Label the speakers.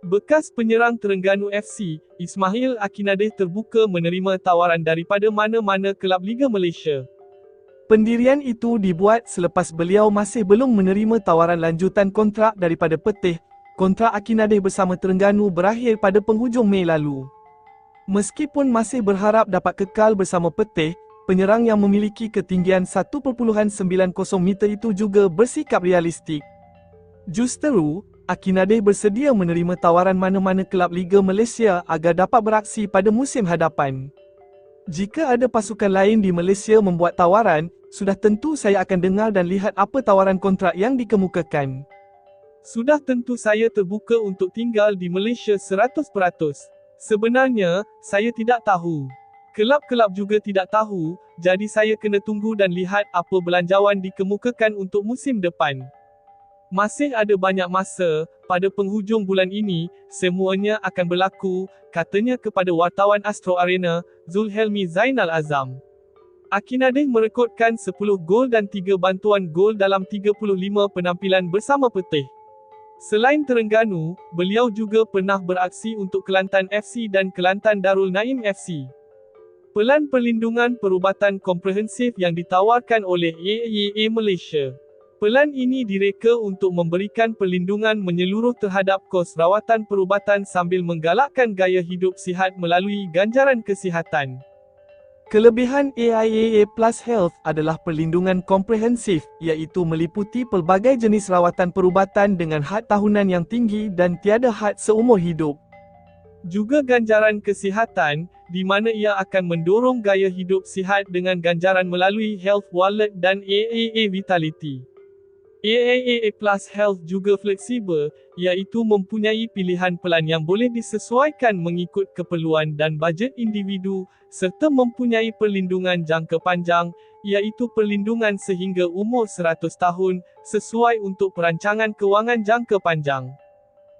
Speaker 1: Bekas penyerang Terengganu FC, Ismail Akinadeh terbuka menerima tawaran daripada mana-mana kelab Liga Malaysia.
Speaker 2: Pendirian itu dibuat selepas beliau masih belum menerima tawaran lanjutan kontrak daripada Petih. Kontrak Akinadeh bersama Terengganu berakhir pada penghujung Mei lalu. Meskipun masih berharap dapat kekal bersama Petih, penyerang yang memiliki ketinggian 1.90 meter itu juga bersikap realistik. Justeru, Akinadeh bersedia menerima tawaran mana-mana kelab Liga Malaysia agar dapat beraksi pada musim hadapan. Jika ada pasukan lain di Malaysia membuat tawaran, sudah tentu saya akan dengar dan lihat apa tawaran kontrak yang dikemukakan.
Speaker 1: Sudah tentu saya terbuka untuk tinggal di Malaysia 100%. Sebenarnya, saya tidak tahu. Kelab-kelab juga tidak tahu, jadi saya kena tunggu dan lihat apa belanjawan dikemukakan untuk musim depan. Masih ada banyak masa, pada penghujung bulan ini, semuanya akan berlaku, katanya kepada wartawan Astro Arena, Zulhelmi Zainal Azam. Akinadeh merekodkan 10 gol dan 3 bantuan gol dalam 35 penampilan bersama Petih. Selain Terengganu, beliau juga pernah beraksi untuk Kelantan FC dan Kelantan Darul Naim FC. Pelan perlindungan perubatan komprehensif yang ditawarkan oleh AAA Malaysia. Pelan ini direka untuk memberikan perlindungan menyeluruh terhadap kos rawatan perubatan sambil menggalakkan gaya hidup sihat melalui ganjaran kesihatan.
Speaker 2: Kelebihan AIAA Plus Health adalah perlindungan komprehensif, iaitu meliputi pelbagai jenis rawatan perubatan dengan had tahunan yang tinggi dan tiada had seumur hidup.
Speaker 1: Juga ganjaran kesihatan, di mana ia akan mendorong gaya hidup sihat dengan ganjaran melalui Health Wallet dan AAA Vitality. AAA Plus Health juga fleksibel, iaitu mempunyai pilihan pelan yang boleh disesuaikan mengikut keperluan dan bajet individu, serta mempunyai perlindungan jangka panjang, iaitu perlindungan sehingga umur 100 tahun, sesuai untuk perancangan kewangan jangka panjang.